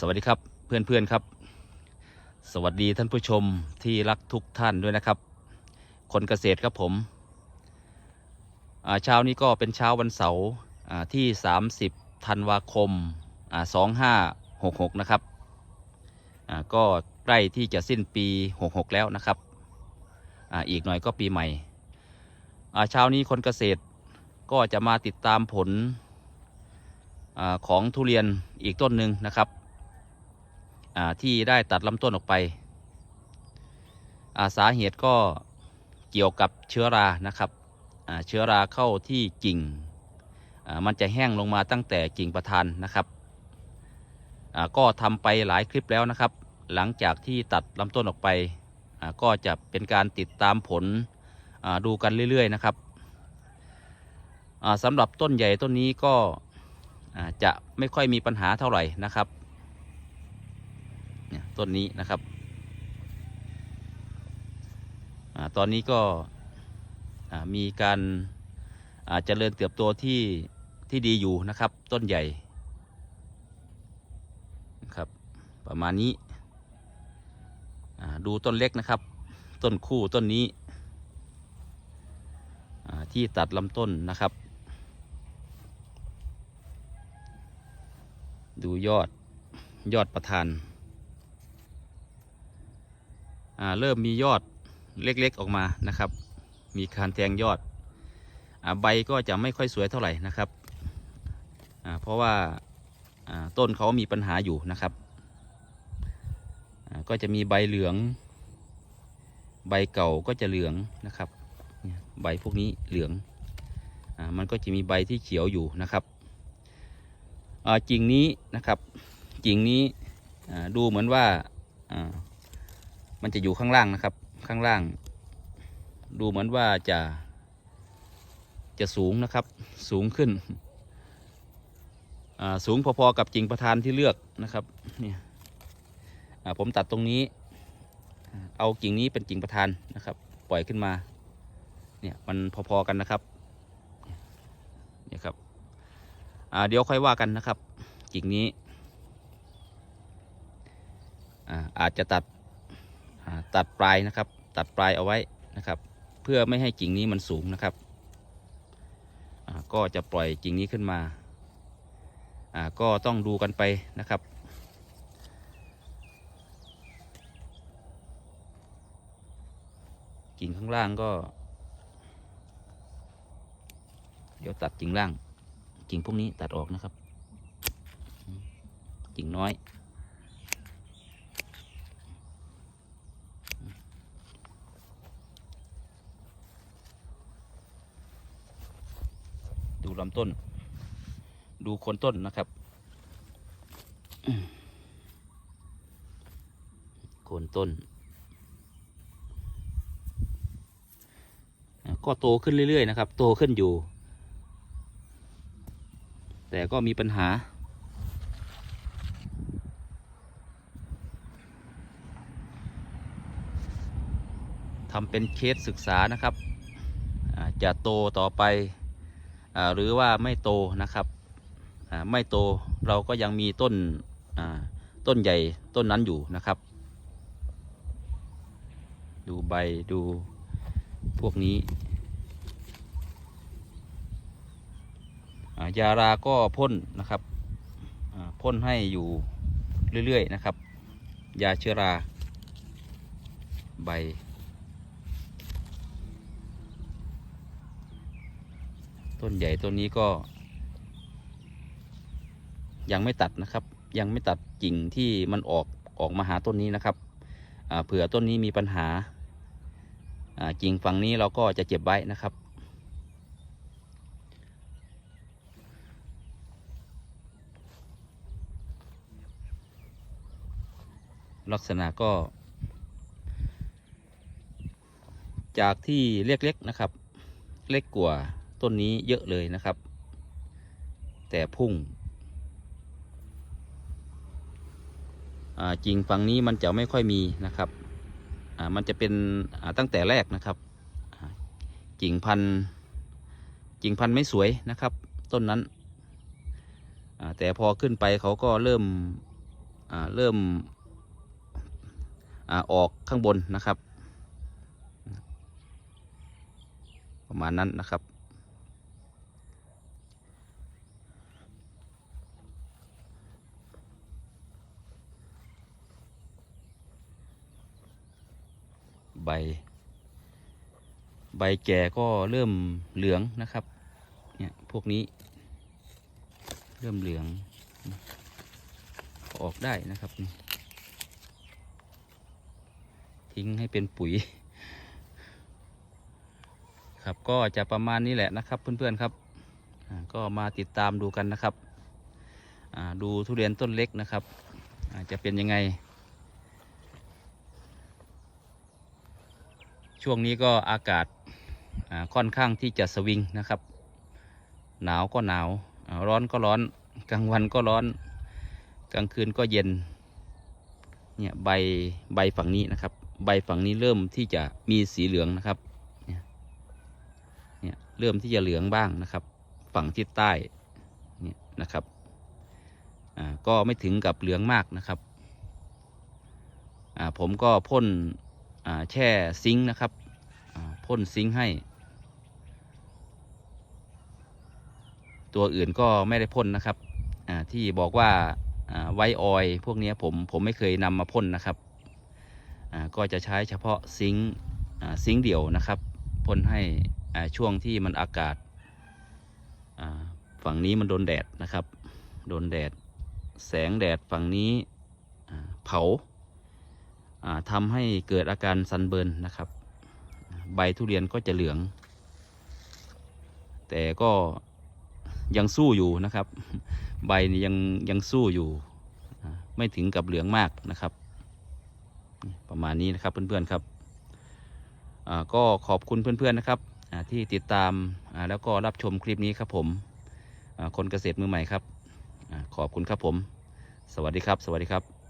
สวัสดีครับเพื่อนๆครับ สวัสดีท่านผู้ชมที่รักทุกท่านด้วยนะครับ คนเกษตรครับผมเช้านี้ก็เป็นเช้าวันเสาร์อ่าที่ 30ธันวาคมอ่า2566 นะครับก็ใกล้ที่จะสิ้นปี 66 แล้วนะครับออีกหน่อยก็ปีใหม่เช้านี้คนเกษตรก็จะมาติดตามผลอของทุเรียนอีกต้นหนึ่งนะครับ ที่ได้ตัดลำต้นออกไปาสาเหตุก็เกี่ยวกับเชื้อรานะครับเชื้อราเข้าที่กิ่ง มันจะแห้งลงมาตั้งแต่กิ่งประธานนะครับ ก็ทำไปหลายคลิปแล้วนะครับ หลังจากที่ตัดลำต้นออกไป ก็จะเป็นการติดตามผลดูกันเรื่อย ๆ นะครับสำหรับต้นใหญ่ต้นนี้ก็จะไม่ค่อยมีปัญหาเท่าไหร่นะครับ ต้นนี้นะครับอตอนนี้ก็มีการาเจริญเติบโตที่ที่ดีอยู่นะครับ ต้นใหญ่ครับประมาณนี้ดูต้นเล็กนะครับ ต้นคู่ต้นนี้ที่ตัดลำต้นนะครับ ดูยอดยอดประธาน เริ่มมียอดเล็กๆออกมานะครับ มีการแทงยอดอใบก็จะไม่ค่อยสวยเท่าไหร่นะครับ เพราะว่าต้นเขามีปัญหาอยู่นะครับ ก็จะมีใบเหลือง ใบเก่าก็จะเหลืองนะครับ ใบพวกนี้เหลืองอมันก็จะมีใบที่เขียวอยู่นะครับอ่ากิ่งนี้นะครับกิ่งนี้ดูเหมือนว่า มันจะอยู่ข้างล่างนะครับ ข้างล่าง ดูเหมือนว่าจะ จะสูงนะครับ สูงขึ้นอ่าสูงพอๆกับกิ่งประธานที่เลือกนะครับเนี่ยอ่าผมตัดตรงนี้ เอากิ่งนี้เป็นกิ่งประธานนะครับ ปล่อยขึ้นมา เนี่ยมันพอๆกันนะครับเนี่ยครับอ่าเดี๋ยวค่อยว่ากันนะครับ กิ่งนี้อ่าอาจจะตัด ตัดปลายนะครับ ตัดปลายเอาไว้นะครับ เพื่อไม่ให้กิ่งนี้มันสูงนะครับก็จะปล่อยกิ่งนี้ขึ้นมาก็ต้องดูกันไปนะครับกิ่งข้างล่างก็ เดี๋ยวตัดกิ่งล่าง กิ่งพวกนี้ตัดออกนะครับ กิ่งน้อย ลำต้น ดูโคนต้นนะครับโคนต้น ก็โตขึ้นเรื่อย ๆ นะครับ โตขึ้นอยู่ แต่ก็มีปัญหาทำเป็นเคสศึกษานะครับ จะโตต่อไป หรือว่าไม่โตนะครับไม่โตเราก็ยังมีต้นต้นใหญ่ต้นนั้นอยู่นะครับ ดูใบดูพวกนี้ยาราก็พ่นนะครับพ่นให้อยู่เรื่อย ๆ นะครับ ยาเชื้อราใบ ต้นใหญ่ต้นนี้ก็ ยังไม่ตัดนะครับ ยังไม่ตัดกิ่งที่มันออกออกมาหาต้นนี้นะครับเผื่อต้นนี้มีปัญหากิ่งฝั่งนี้เราก็จะเจ็บไว้นะครับ ลักษณะก็ จากที่เล็กๆนะครับ เล็กกว่า ต้นนี้เยอะเลยนะครับ แต่พุ่งอ่ากิ่งฝั่งนี้มันจะไม่ค่อยมีนะครับ มันจะเป็นตั้งแต่แรกนะครับกิ่งพันกิ่งพันไม่สวยนะครับ ต้นนั้น แต่พอขึ้นไปเขาก็เริ่มเริ่มอออกข้างบนนะครับ ประมาณนั้นนะครับ ใบ ใบแก่ก็เริ่มเหลืองนะครับ เนี่ยพวกนี้ เริ่มเหลือง ออกได้นะครับนี่ทิ้งให้เป็นปุ๋ย ครับก็จะประมาณนี้แหละนะครับ เพื่อนๆครับ ก็มาติดตามดูกันนะครับ ดูทุเรียนต้นเล็กนะครับ จะเป็นยังไง ช่วงนี้ก็อากาศค่อนข้างที่จะสวิงนะครับ หนาวก็หนาว ร้อนก็ร้อน กลางวันก็ร้อน กลางคืนก็เย็น เนี่ยใบใบฝั่งนี้นะครับ ใบฝั่งนี้เริ่มที่จะมีสีเหลืองนะครับ เนี่ยเนี่ยเริ่มที่จะเหลืองบ้างนะครับ ฝั่งทิศใต้ เนี่ยนะครับอ่าก็ไม่ถึงกับเหลืองมากนะครับอ่าผมก็พ่น แช่ซิงค์นะครับพ่นซิงค์ให้ ตัวอื่นก็ไม่ได้พ่นนะครับที่บอกว่าไวออยพวกนี้ผมผมไม่เคยนำมาพ่นนะครับก็จะใช้เฉพาะซิงค์ซิงค์เดี่ยวนะครับพ่นให้ช่วงที่มันอากาศฝั่งนี้มันโดนแดดนะครับ โดนแดด แสงแดดฝั่งนี้เผา ทำให้เกิดอาการซันเบิร์นนะครับ ใบทุเรียนก็จะเหลือง แต่ก็ยังสู้อยู่นะครับ ใบยังยังสู้อยู่ ไม่ถึงกับเหลืองมากนะครับ ประมาณนี้นะครับเพื่อนๆครับก็ขอบคุณเพื่อนๆนะครับที่ติดตามแล้วก็รับชมคลิปนี้ครับผมคนเกษตรมือใหม่ครับ ขอบคุณครับผม สวัสดีครับ สวัสดีครับ